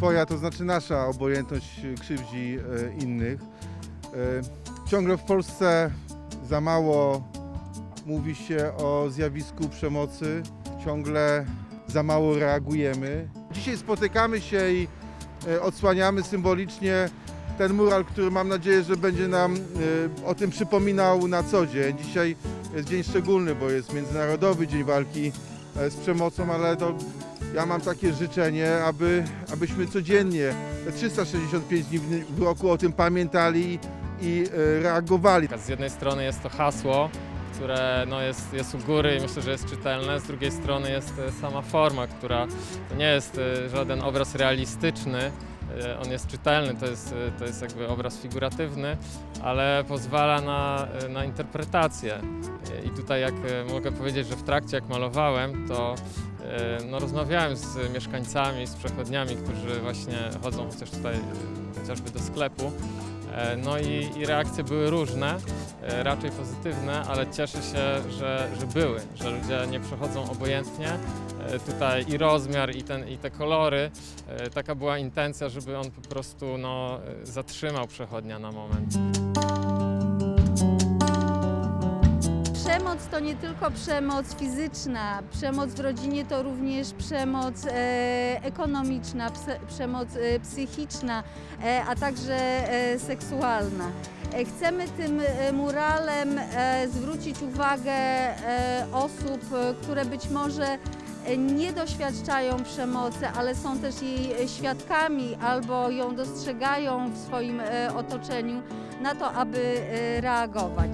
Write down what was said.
twoja, to znaczy nasza obojętność krzywdzi e, innych. E, Ciągle w Polsce za mało mówi się o zjawisku przemocy, ciągle za mało reagujemy. Dzisiaj spotykamy się i e, odsłaniamy symbolicznie ten mural, który mam nadzieję, że będzie nam o tym przypominał na co dzień. Dzisiaj jest dzień szczególny, bo jest Międzynarodowy Dzień Walki z Przemocą, ale to ja mam takie życzenie, aby, abyśmy codziennie, te 365 dni w- roku o tym pamiętali i e, reagowali. Z jednej strony jest to hasło, które no jest, jest u góry i myślę, że jest czytelne, z drugiej strony jest e, sama forma, która nie jest e, żaden obraz realistyczny, on jest czytelny, to jest, to jest jakby obraz figuratywny, ale pozwala na, na interpretację. I tutaj jak mogę powiedzieć, że w trakcie jak malowałem, to no, rozmawiałem z mieszkańcami, z przechodniami, którzy właśnie chodzą chociaż tutaj e, chociażby do sklepu. E, No i, i reakcje były różne, e, raczej pozytywne, ale cieszę się, że, że były, że ludzie nie przechodzą obojętnie. E, Tutaj i rozmiar, i, ten, i te kolory, e, taka była intencja, żeby on po prostu no, e, zatrzymał przechodnia na moment. Przemoc to nie tylko przemoc fizyczna, przemoc w rodzinie to również przemoc e, ekonomiczna, pse, przemoc e, psychiczna, e, a także e, seksualna. E, chcemy tym e, muralem e, zwrócić uwagę e, osób, e, które być może e, nie doświadczają przemocy, ale są też jej świadkami albo ją dostrzegają w swoim otoczeniu, na to, aby reagować.